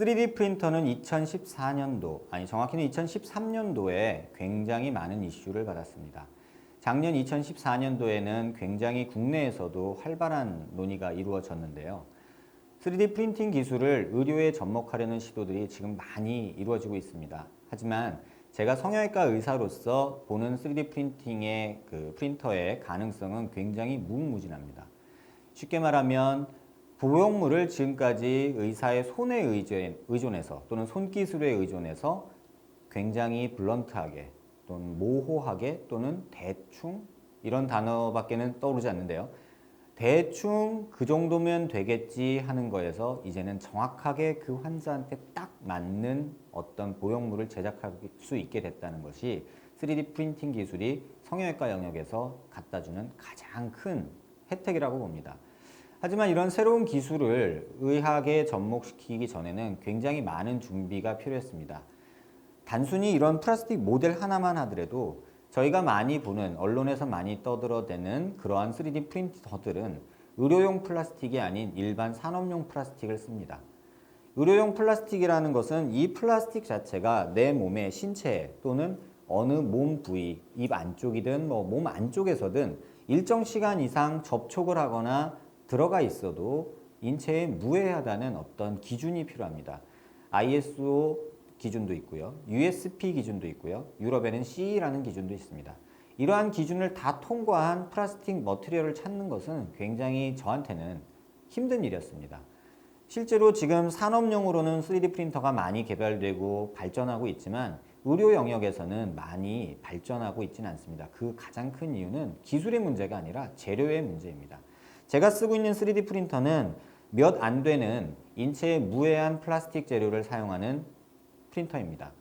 3D 프린터는 2014년도, 아니 정확히는 2013년도에 굉장히 많은 이슈를 받았습니다. 작년 2014년도에는 굉장히 국내에서도 활발한 논의가 이루어졌는데요. 3D 프린팅 기술을 의료에 접목하려는 시도들이 지금 많이 이루어지고 있습니다. 하지만 제가 성형외과 의사로서 보는 3D 프린팅의 그 프린터의 가능성은 굉장히 무궁무진합니다. 쉽게 말하면 보형물을 지금까지 의사의 손에 의존- 의존해서 또는 손기술에 의존해서 굉장히 블런트하게 또는 모호하게 또는 대충 이런 단어밖에는 떠오르지 않는데요. 대충 그 정도면 되겠지 하는 거에서 이제는 정확하게 그 환자한테 딱 맞는 어떤 보형물을 제작할 수 있게 됐다는 것이 3D 프린팅 기술이 성형외과 영역에서 갖다 주는 가장 큰 혜택이라고 봅니다. 하지만 이런 새로운 기술을 의학에 접목시키기 전에는 굉장히 많은 준비가 필요했습니다. 단순히 이런 플라스틱 모델 하나만 하더라도 저희가 많이 보는 언론에서 많이 떠들어대는 그러한 3D 프린터들은 의료용 플라스틱이 아닌 일반 산업용 플라스틱을 씁니다. 의료용 플라스틱이라는 것은 이 플라스틱 자체가 내 몸의 신체 또는 어느 몸 부위, 입 안쪽이든 뭐 몸 안쪽에서든 일정 시간 이상 접촉을 하거나 들어가 있어도 인체에 무해하다는 어떤 기준이 필요합니다. ISO 기준도 있고요. USP 기준도 있고요. 유럽에는 CE라는 기준도 있습니다. 이러한 기준을 다 통과한 플라스틱 머티리얼을 찾는 것은 굉장히 저한테는 힘든 일이었습니다. 실제로 지금 산업용으로는 3D 프린터가 많이 개발되고 발전하고 있지만 의료 영역에서는 많이 발전하고 있지는 않습니다. 그 가장 큰 이유는 기술의 문제가 아니라 재료의 문제입니다. 제가 쓰고 있는 3D 프린터는 몇 안 되는 인체에 무해한 플라스틱 재료를 사용하는 프린터입니다.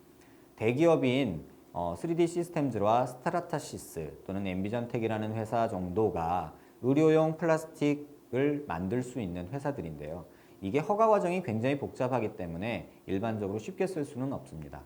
대기업인 어, 3D 시스템즈와 스타라타시스 또는 엠비전텍이라는 회사 정도가 의료용 플라스틱을 만들 수 있는 회사들인데요. 이게 허가 과정이 굉장히 복잡하기 때문에 일반적으로 쉽게 쓸 수는 없습니다.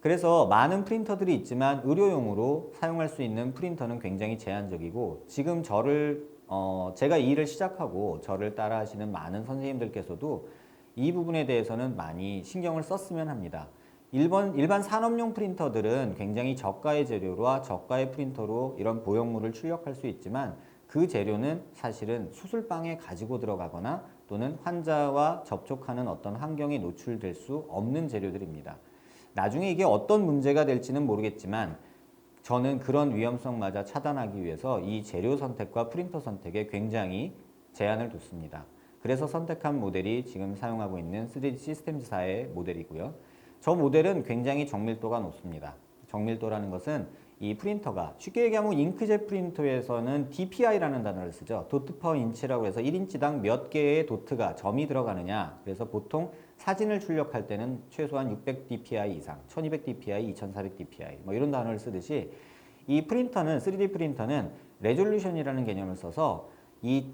그래서 많은 프린터들이 있지만 의료용으로 사용할 수 있는 프린터는 굉장히 제한적이고 지금 저를 어, 제가 이 일을 시작하고 저를 따라 하시는 많은 선생님들께서도 이 부분에 대해서는 많이 신경을 썼으면 합니다. 일본, 일반 산업용 프린터들은 굉장히 저가의 재료와 저가의 프린터로 이런 보형물을 출력할 수 있지만 그 재료는 사실은 수술방에 가지고 들어가거나 또는 환자와 접촉하는 어떤 환경에 노출될 수 없는 재료들입니다. 나중에 이게 어떤 문제가 될지는 모르겠지만 저는 그런 위험성마저 차단하기 위해서 이 재료 선택과 프린터 선택에 굉장히 제한을 뒀습니다. 그래서 선택한 모델이 지금 사용하고 있는 3D 시스템사의 모델이고요. 저 모델은 굉장히 정밀도가 높습니다. 정밀도라는 것은 이 프린터가 쉽게 얘기하면 잉크젯 프린터에서는 DPI라는 단어를 쓰죠. 도트 퍼 인치라고 해서 1인치당 몇 개의 도트가 점이 들어가느냐. 그래서 보통 사진을 출력할 때는 최소한 600 DPI 이상, 1200 DPI, 2400 DPI 뭐 이런 단어를 쓰듯이 이 프린터는 3D 프린터는 레졸루션이라는 개념을 써서 이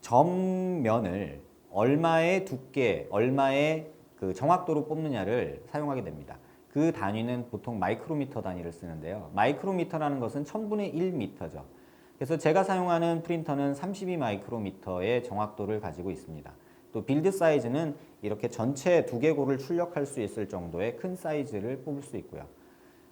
점면을 얼마의 두께, 얼마의 그 정확도로 뽑느냐를 사용하게 됩니다. 그 단위는 보통 마이크로미터 단위를 쓰는데요. 마이크로미터라는 것은 1000분의 1미터죠. 그래서 제가 사용하는 프린터는 32 마이크로미터의 정확도를 가지고 있습니다. 또 빌드 사이즈는 이렇게 전체 두개골을 출력할 수 있을 정도의 큰 사이즈를 뽑을 수 있고요.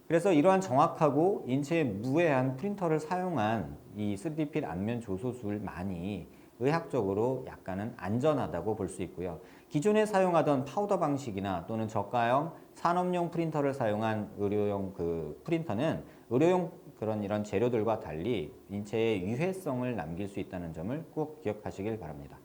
그래서 이러한 정확하고 인체에 무해한 프린터를 사용한 이 3D 필 안면 조소수를 많이 의학적으로 약간은 안전하다고 볼 수 있고요. 기존에 사용하던 파우더 방식이나 또는 저가형 산업용 프린터를 사용한 의료용 그 프린터는 의료용 그런 이런 재료들과 달리 인체에 유해성을 남길 수 있다는 점을 꼭 기억하시길 바랍니다.